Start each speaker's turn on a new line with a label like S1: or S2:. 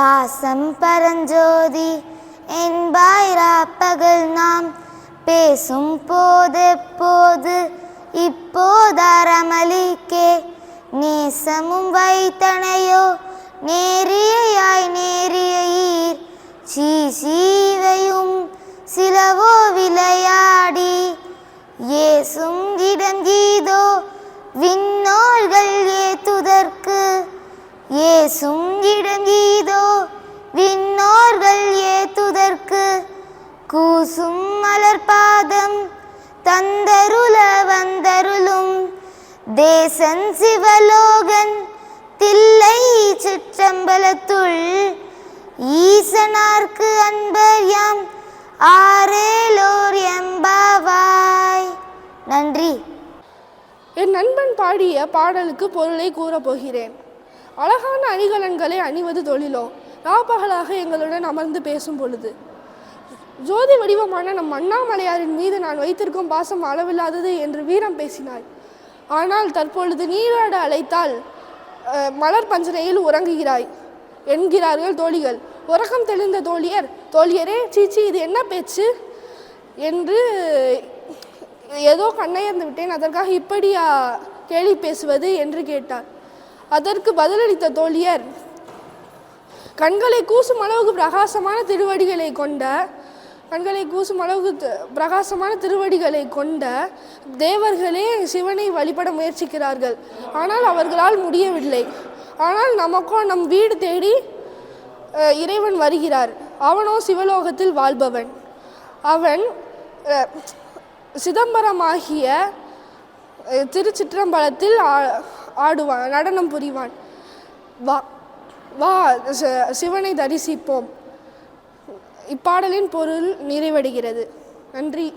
S1: பாசம் பரஞ்சோதி என்பாய் ராப்பகல் நாம் பேசும் போதெப்போது இப்போதரமளிக்கே நேசமும் வைத்தனையோ நேரியையாய் நேரிய ஈர். சீசீவையும் சிலவோ விளையாடி ஏசும் இடம் கீதோ விண்ணோர்கள் ஏத்துதற்கு. ஏசும் இடம் விண்ணோர்கள் ஏத்துதற்கு கூசும் மலர் பாதம் தந்தருள வந்தருளும் தேசன் சிவலோகன் தில்லை சிற்றம்பலத்துள் ஈசனார்க்கு அன்பர் யாம் ஆரேலோர் எம்பாவாய். நன்றி.
S2: என் நண்பன் பாடிய பாடலுக்கு பொருளை கூறப்போகிறேன். அழகான அணிகலன்களை அணிவது தொழிலோ? நாப்பகலாக எங்களுடன் அமர்ந்து பேசும் பொழுது ஜோதி வடிவமான நம் அண்ணாமலையாரின் மீது நான் வைத்திருக்கும் பாசம் அளவில்லாதது என்று வீரம் பேசினாய். ஆனால் தற்பொழுது நீராட அழைத்தால் மலர் பஞ்சனையில் உறங்குகிறாய் என்கிறார்கள் தோழிகள். உறக்கம் தெளிந்த தோழியர் தோழியரே சீச்சி இது என்ன பேச்சு? என்று ஏதோ கண்ணையர்ந்து விட்டேன். அதற்காக இப்படியா கேலி பேசுவது? என்று கேட்டார். அதற்கு பதிலளித்த தோழியர் கண்களை கூசும் அளவுக்கு பிரகாசமான திருவடிகளை கொண்ட கண்களை கூசும் அளவுக்கு பிரகாசமான திருவடிகளை கொண்ட தேவர்களே சிவனை வழிபட முயற்சிக்கிறார்கள். ஆனால் அவர்களால் முடியவில்லை. ஆனால் நமக்கோ நம் வீடு தேடி இறைவன் வருகிறார். அவனோ சிவலோகத்தில் வாழ்பவன். அவன் சிதம்பரமாகிய திருச்சிற்றம்பலத்தில் ஆ- ஆடுவான் நடனம் புரிவான். வா வா சிவனை தரிசிப்போம். இப்பாடலின் பொருள் நிறைவடைகிறது. நன்றி.